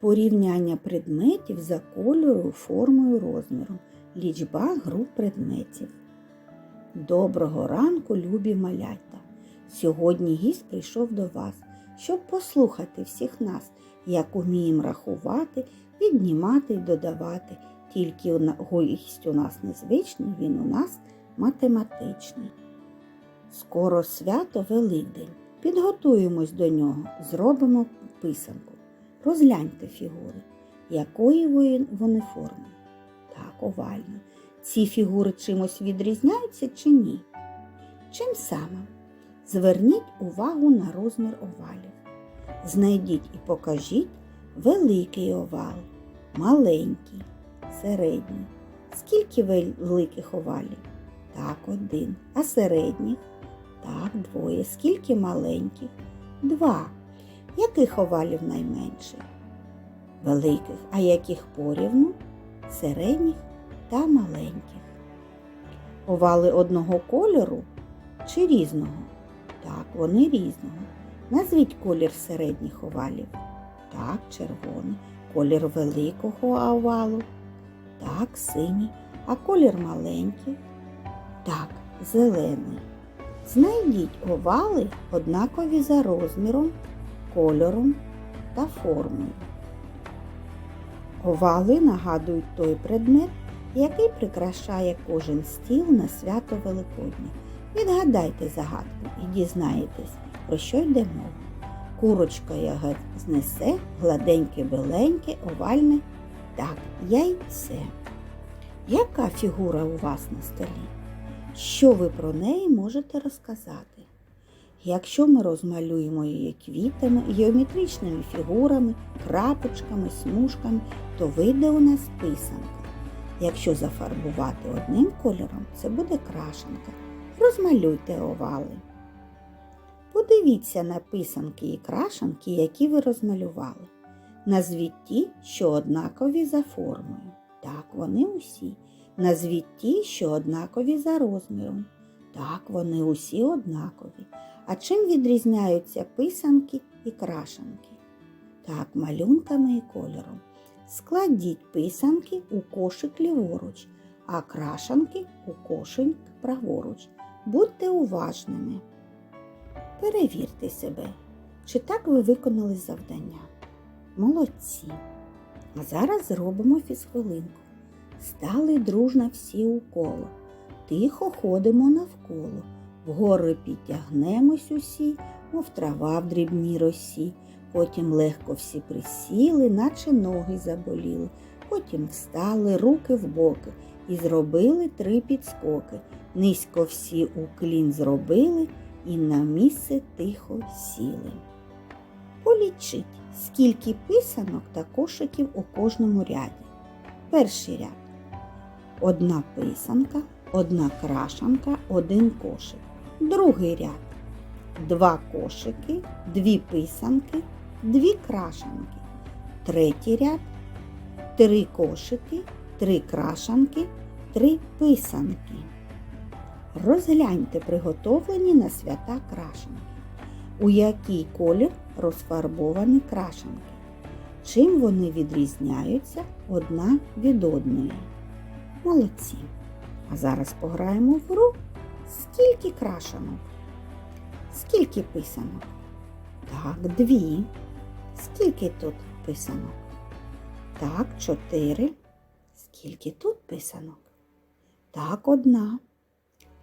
Порівняння предметів за кольором, формою, розміром. Лічба груп предметів. Доброго ранку, любі малята! Сьогодні гість прийшов до вас, щоб послухати всіх нас, як уміємо рахувати, віднімати і додавати. Тільки гість у нас незвичний, він у нас математичний. Скоро свято Великдень. Підготуємось до нього, зробимо писанку. Розгляньте фігури, якої вони форми. Так, овально. Ці фігури чимось відрізняються чи ні? Чим саме? Зверніть увагу на розмір овалів. Знайдіть і покажіть великий овал, маленький, середній. Скільки великих овалів? Так, один. А середніх? Так, двоє. Скільки маленьких? Два. Яких овалів найменше? Великих, а яких порівну? Середніх та маленьких. Овали одного кольору чи різного? Так, вони різного. Назвіть колір середніх овалів. Так, червоний. Колір великого овалу. Так, синій. А колір маленький. Так, зелений. Знайдіть овали однакові за розміром, кольором та формою. Овали нагадують той предмет, який прикрашає кожен стіл на свято Великодня. Відгадайте загадку і дізнаєтесь, про що йде мова. Курочка яга знесе гладеньке беленьке, овальне так, яйце. Яка фігура у вас на столі? Що ви про неї можете розказати? Якщо ми розмалюємо її квітами, геометричними фігурами, крапочками, смужками, то вийде у нас писанка. Якщо зафарбувати одним кольором, це буде крашенка. Розмалюйте овали. Подивіться на писанки і крашенки, які ви розмалювали. Назвіть ті, що однакові за формою. Так, вони усі. Назвіть ті, що однакові за розміром. Так, вони усі однакові. А чим відрізняються писанки і крашенки? Так, малюнками і кольором. Складіть писанки у кошик ліворуч, а крашанки у кошик праворуч. Будьте уважними. Перевірте себе, чи так ви виконали завдання. Молодці. А зараз зробимо фізхвилинку. Стали дружно всі у коло. Тихо ходимо навколо. Вгори підтягнемось усі, мов трава в дрібній росі. Потім легко всі присіли, наче ноги заболіли. Потім встали руки в боки і зробили три підскоки. Низько всі уклін зробили і на місце тихо сіли. Полічіть, скільки писанок та кошиків у кожному ряді. Перший ряд. Одна писанка, одна крашанка, один кошик. Другий ряд. Два кошики, дві писанки, дві крашанки. Третій ряд. Три кошики, три крашанки, три писанки. Розгляньте приготовлені на свята крашенки. У який колір розфарбовані крашенки? Чим вони відрізняються одна від одної? Молодці. А зараз пограємо в гру. Скільки крашенок? Скільки писанок? Так, дві. Скільки тут писанок? Так, чотири. Скільки тут писанок? Так, одна.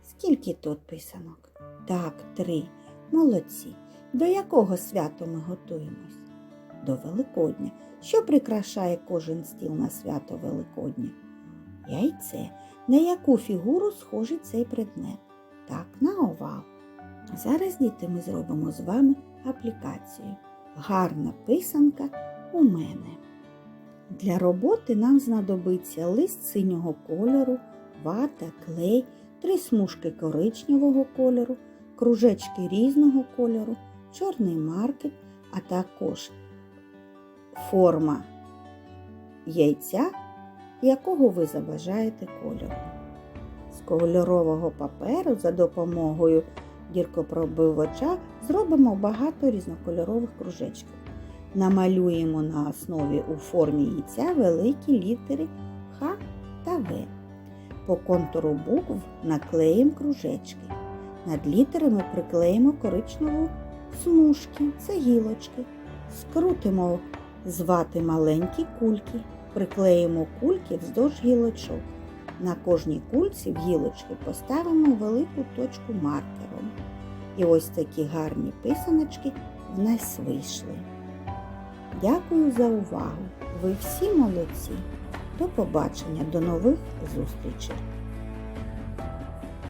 Скільки тут писанок? Так, три. Молодці. До якого свята ми готуємось? До Великодня. Що прикрашає кожен стіл на свято Великодня? Яйце. На яку фігуру схожий цей предмет? Так, на. А Зараз, діти, ми зробимо з вами аплікацію. Гарна писанка у мене. Для роботи нам знадобиться лист синього кольору, вата, клей, три смужки коричневого кольору, кружечки різного кольору, чорний маркер, а також форма яйця, якого ви забажаєте кольору. З кольорового паперу за допомогою діркопробивача зробимо багато різнокольорових кружечків. Намалюємо на основі у формі яйця великі літери Х та В. По контуру букв наклеїмо кружечки. Над літерами приклеїмо коричневу смужки, це гілочки. Скрутимо з вати маленькі кульки, приклеїмо кульки вздовж гілочок. На кожній кульці в гілочки поставимо велику точку маркером. І ось такі гарні писаночки в нас вийшли. Дякую за увагу! Ви всі молодці! До побачення, до нових зустрічей!